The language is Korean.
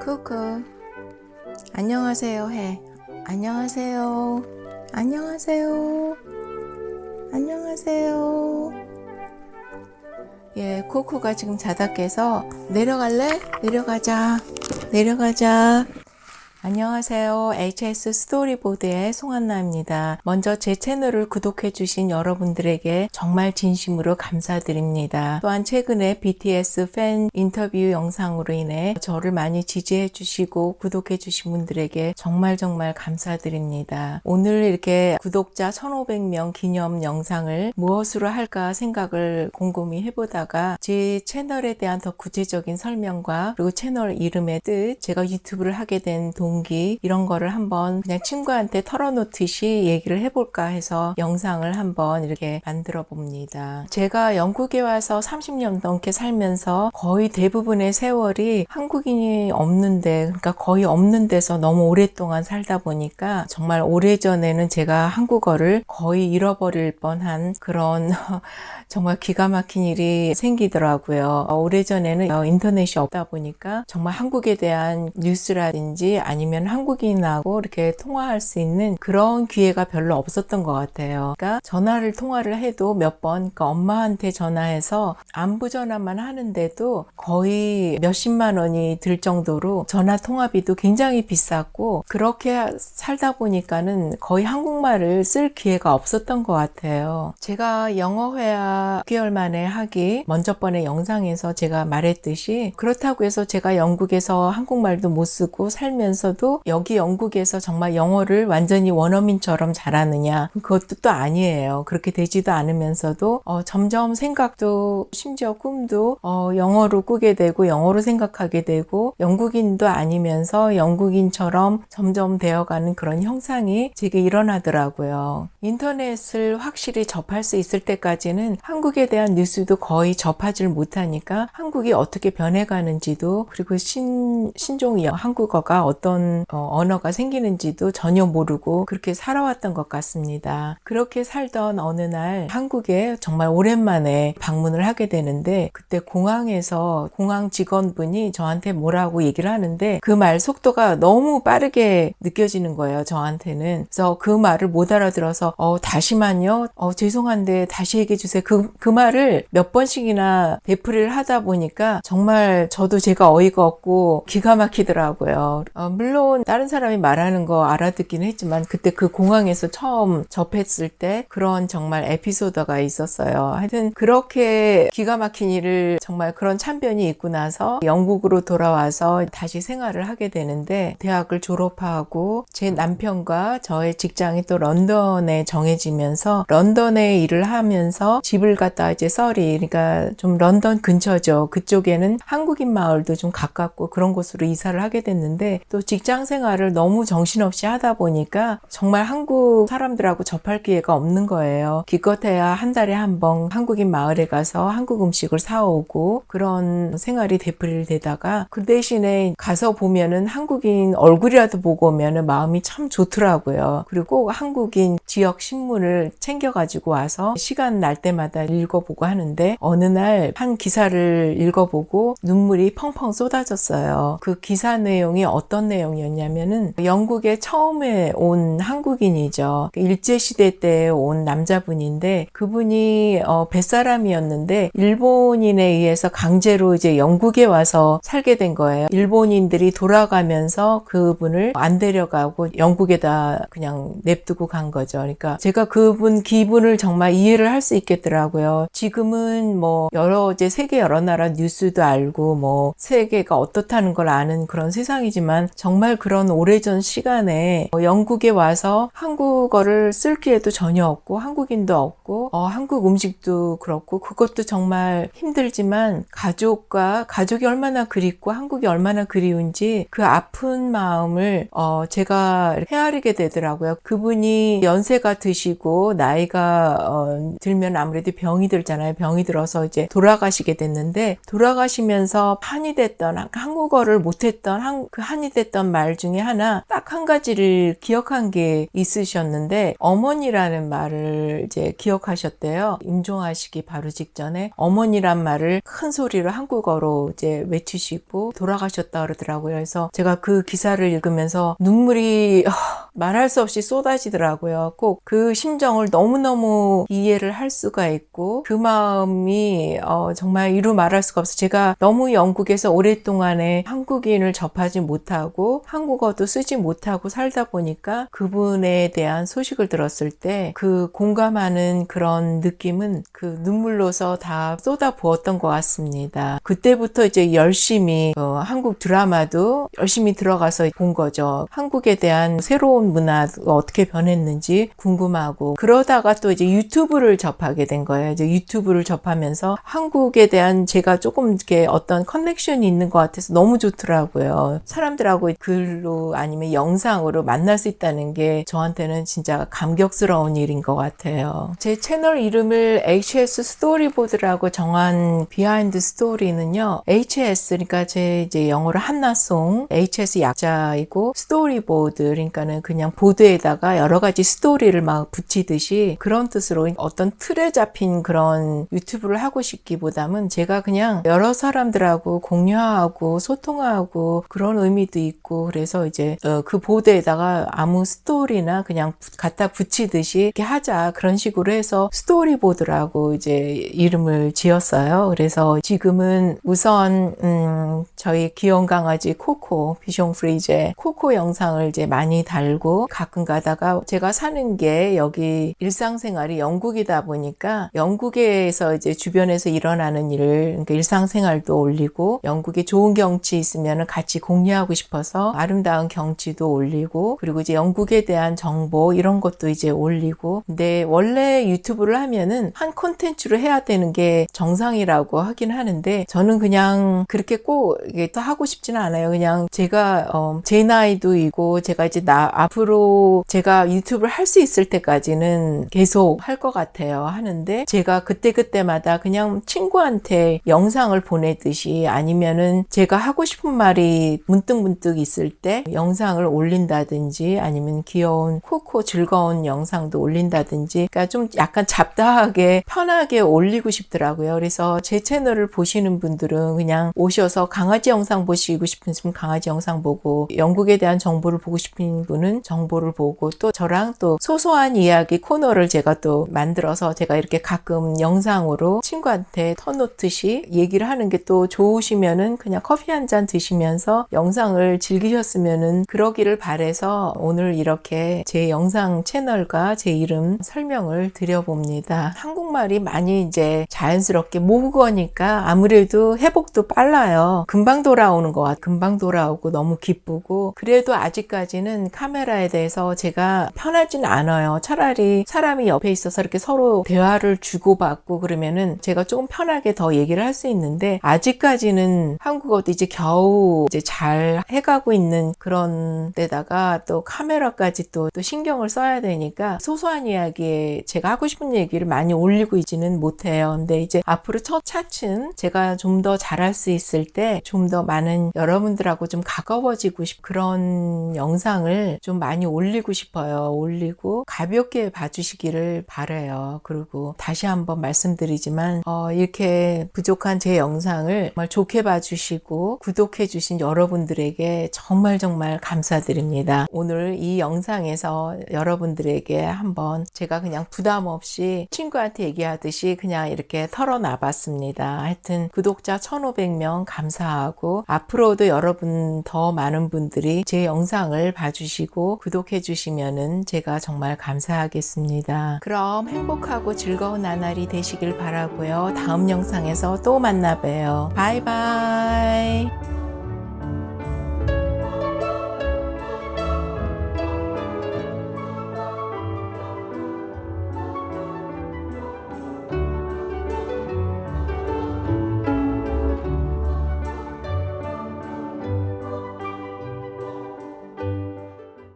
쿠쿠. 안녕하세요 해. 안녕하세요. 안녕하세요. 안녕하세요. 예 쿠쿠가 지금 자다 깨서 내려갈래? 내려가자. 내려가자 안녕하세요. HS 스토리보드의 송한나입니다. 먼저 제 채널을 구독해 주신 여러분들에게 정말 진심으로 감사드립니다. 또한 최근에 BTS 팬 인터뷰 영상으로 인해 저를 많이 지지해 주시고 구독해 주신 분들에게 정말 정말 감사드립니다. 오늘 이렇게 구독자 1500명 기념 영상을 무엇으로 할까 생각을 곰곰이 해보다가 제 채널에 대한 더 구체적인 설명과 그리고 채널 이름의 뜻, 제가 유튜브를 하게 된동 동기 이런 거를 한번 그냥 친구한테 털어놓듯이 얘기를 해볼까 해서 영상을 한번 이렇게 만들어 봅니다. 제가 영국에 와서 30년 넘게 살면서 거의 대부분의 세월이 한국인이 없는데 그러니까 거의 없는 데서 너무 오랫동안 살다 보니까 정말 오래전에는 제가 한국어를 거의 잃어버릴 뻔한 그런 정말 기가 막힌 일이 생기더라고요. 오래전에는 인터넷이 없다 보니까 정말 한국에 대한 뉴스라든지 아니 아니면 한국인하고 이렇게 통화할 수 있는 그런 기회가 별로 없었던 것 같아요. 그러니까 전화를 통화를 해도 몇 번, 그러니까 엄마한테 전화해서 안부 전화만 하는데도 거의 몇십만 원이 들 정도로 전화 통화비도 굉장히 비쌌고 그렇게 살다 보니까는 거의 한국말을 쓸 기회가 없었던 것 같아요. 제가 영어 회화 6개월 만에 하기 먼저 번의 영상에서 제가 말했듯이 그렇다고 해서 제가 영국에서 한국말도 못 쓰고 살면서 하면서도 여기 영국에서 정말 영어를 완전히 원어민처럼 잘하느냐 그것도 또 아니에요. 그렇게 되지도 않으면서도 어, 점점 생각도 심지어 꿈도 어, 영어로 꾸게 되고 영어로 생각하게 되고 영국인도 아니면서 영국인처럼 점점 되어가는 그런 형상이 제게 일어나더라고요. 인터넷을 확실히 접할 수 있을 때까지는 한국에 대한 뉴스도 거의 접하지 못하니까 한국이 어떻게 변해가는지도 그리고 신, 신종이 한국어가 어떤 어떤 어, 언어가 생기는지도 전혀 모르고 그렇게 살아왔던 것 같습니다. 그렇게 살던 어느 날 한국에 정말 오랜만에 방문을 하게 되는데 그때 공항에서 공항 직원분이 저한테 뭐라고 얘기를 하는데 그 말 속도가 너무 빠르게 느껴지는 거예요. 저한테는. 그래서 그 말을 못 알아들어서 어 다시만요. 어 죄송한데 다시 얘기해 주세요. 그, 그 말을 몇 번씩이나 되풀이를 하다 보니까 정말 저도 제가 어이가 없고 기가 막히더라고요. 어, 물론 다른 사람이 말하는 거 알아듣기는 했지만 그때 그 공항에서 처음 접했을 때 그런 정말 에피소드가 있었어요. 하여튼 그렇게 기가 막힌 일을 정말 그런 참변이 있고 나서 영국으로 돌아와서 다시 생활을 하게 되는데 대학을 졸업하고 제 남편과 저의 직장이 또 런던에 정해지면서 런던에 일을 하면서 집을 갖다 이제 썰이 그러니까 좀 런던 근처죠. 그쪽에는 한국인 마을도 좀 가깝고 그런 곳으로 이사를 하게 됐는데 또 직장 생활을 너무 정신없이 하다 보니까 정말 한국 사람들하고 접할 기회가 없는 거예요. 기껏해야 한 달에 한 번 한국인 마을에 가서 한국 음식을 사오고 그런 생활이 되풀이 되다가 그 대신에 가서 보면은 한국인 얼굴이라도 보고 오면은 마음이 참 좋더라고요. 그리고 한국인 지역 신문을 챙겨가지고 와서 시간 날 때마다 읽어보고 하는데 어느 날 한 기사를 읽어보고 눈물이 펑펑 쏟아졌어요. 그 기사 내용이 어떤 내용 내용이었냐면은 영국에 처음에 온 한국인이죠. 일제시대 때 온 남자분인데 그분이 어, 뱃사람이었는데 일본인에 의해서 강제로 이제 영국에 와서 살게 된 거예요. 일본인들이 돌아가면서 그분을 안 데려가고 영국에다 그냥 냅두고 간 거죠. 그러니까 제가 그분 기분을 정말 이해를 할 수 있겠더라고요. 지금은 뭐 여러 이제 세계 여러 나라 뉴스도 알고 뭐 세계가 어떻다는 걸 아는 그런 세상이지만 정말 정말 그런 오래전 시간에 어, 영국에 와서 한국어를 쓸 기회도 전혀 없고 한국인도 없고 어, 한국 음식도 그렇고 그것도 정말 힘들지만 가족과 가족이 얼마나 그립고 한국이 얼마나 그리운지 그 아픈 마음을 어, 제가 헤아리게 되더라고요. 그분이 연세가 드시고 나이가 어, 들면 아무래도 병이 들잖아요. 병이 들어서 이제 돌아가시게 됐는데 돌아가시면서 한이 됐던 한국어를 못했던 한, 그 한이 됐던 하셨던 말 중에 하나 딱 한 가지를 기억한 게 있으셨는데 어머니라는 말을 이제 기억하셨대요. 임종하시기 바로 직전에 어머니란 말을 큰 소리로 한국어로 이제 외치시고 돌아가셨다 그러더라고요. 그래서 제가 그 기사를 읽으면서 눈물이 아, 말할 수 없이 쏟아지더라고요. 꼭 그 심정을 너무너무 이해를 할 수가 있고 그 마음이 어, 정말 이루 말할 수가 없어요. 제가 너무 영국에서 오랫동안에 한국인을 접하지 못하고 한국어도 쓰지 못하고 살다 보니까 그분에 대한 소식을 들었을 때 그 공감하는 그런 느낌은 그 눈물로서 다 쏟아 부었던 것 같습니다. 그때부터 이제 열심히 어, 한국 드라마도 열심히 들어가서 본 거죠. 한국에 대한 새로운 문화가 어떻게 변했는지 궁금하고 그러다가 또 이제 유튜브를 접하게 된 거예요. 이제 유튜브를 접하면서 한국에 대한 제가 조금 이렇게 어떤 커넥션이 있는 것 같아서 너무 좋더라고요. 사람들하고 글로 아니면 영상으로 만날 수 있다는 게 저한테는 진짜 감격스러운 일인 것 같아요. 제 채널 이름을 HS 스토리보드라고 정한 비하인드 스토리는요. HS 그러니까 제 이제 영어로 한나송 HS 약자이고 스토리보드 그러니까는 그냥 보드에다가 여러 가지 스토리를 막 붙이듯이 그런 뜻으로 어떤 틀에 잡힌 그런 유튜브를 하고 싶기보다는 제가 그냥 여러 사람들하고 공유하고 소통하고 그런 의미도 있고 그래서 이제 어, 그 보드에다가 아무 스토리나 그냥 부- 갖다 붙이듯이 이렇게 하자 그런 식으로 해서 스토리보드라고 이제 이름을 지었어요. 그래서 지금은 우선 음, 저희 귀여운 강아지 코코 비숑 프리제 코코 영상을 이제 많이 달고 가끔 가다가 제가 사는 게 여기 일상생활이 영국이다 보니까 영국에서 이제 주변에서 일어나는 일을 그러니까 일상생활도 올리고 영국에 좋은 경치 있으면 같이 공유하고 싶어서 아름다운 경치도 올리고 그리고 이제 영국에 대한 정보 이런 것도 이제 올리고 근데 원래 유튜브를 하면은 한 콘텐츠로 해야 되는 게 정상이라고 하긴 하는데 저는 그냥 그렇게 꼭 이게 또 하고 싶지는 않아요. 그냥 제가 어, 제 나이도 있고 제가 이제 나 앞으로 제가 유튜브를 할 수 있을 때까지는 계속 할 것 같아요. 하는데 제가 그때 그때마다 그냥 친구한테 영상을 보내듯이 아니면은 제가 하고 싶은 말이 문득 문득 있을 때 영상을 올린다든지 아니면 귀여운 코코 즐거운 영상도 올린다든지 그러니까 좀 약간 잡다하게 편하게 올리고 싶더라고요. 그래서 제 채널을 보시는 분들은 그냥 오셔서 강아지 영상 보시고 싶으시면 강아지 영상 보고 영국에 대한 정보를 보고 싶은 분은 정보를 보고 또 저랑 또 소소한 이야기 코너를 제가 또 만들어서 제가 이렇게 가끔 영상으로 친구한테 터놓듯이 얘기를 하는 게 또 좋으시면은 그냥 커피 한 잔 드시면서 영상을 즐기셨으면은 그러기를 바래서 오늘 이렇게 제 영상 채널과 제 이름 설명을 드려봅니다. 한국말이 많이 이제 자연스럽게 모국어니까 아무래도 회복도 빨라요. 금방 돌아오는 것 같아요. 금방 돌아오고 너무 기쁘고 그래도 아직까지는 카메라 에 대해서 제가 편하진 않아요. 차라리 사람이 옆에 있어서 이렇게 서로 대화를 주고받고 그러면은 제가 조금 편하게 더 얘기를 할 수 있는데 아직까지는 한국어도 이제 겨우 이제 잘 해가고 있는 그런 데다가 또 카메라까지 또, 또 신경을 써야 되니까 소소한 이야기에 제가 하고 싶은 얘기를 많이 올리고 있지는 못해요. 근데 이제 앞으로 첫 차츰 제가 좀 더 잘할 수 있을 때 좀 더 많은 여러분들하고 좀 가까워지고 싶 그런 영상을 좀 많이 올리고 싶어요. 올리고 가볍게 봐주시기를 바래요. 그리고 다시 한번 말씀드리지만 어, 이렇게 부족한 제 영상을 정말 좋게 봐주시고 구독해주신 여러분들에게 정말 정말 감사드립니다. 오늘 이 영상에서 여러분들에게 한번 제가 그냥 부담 없이 친구한테 얘기하듯이 그냥 이렇게 털어놔봤습니다. 하여튼 구독자 1,500명 감사하고 앞으로도 여러분 더 많은 분들이 제 영상을 봐주시 고 구독해 주시면은 제가 정말 감사하겠습니다. 그럼 행복하고 즐거운 나날이 되시길 바라고요. 다음 영상에서 또 만나 봬요. 바이바이.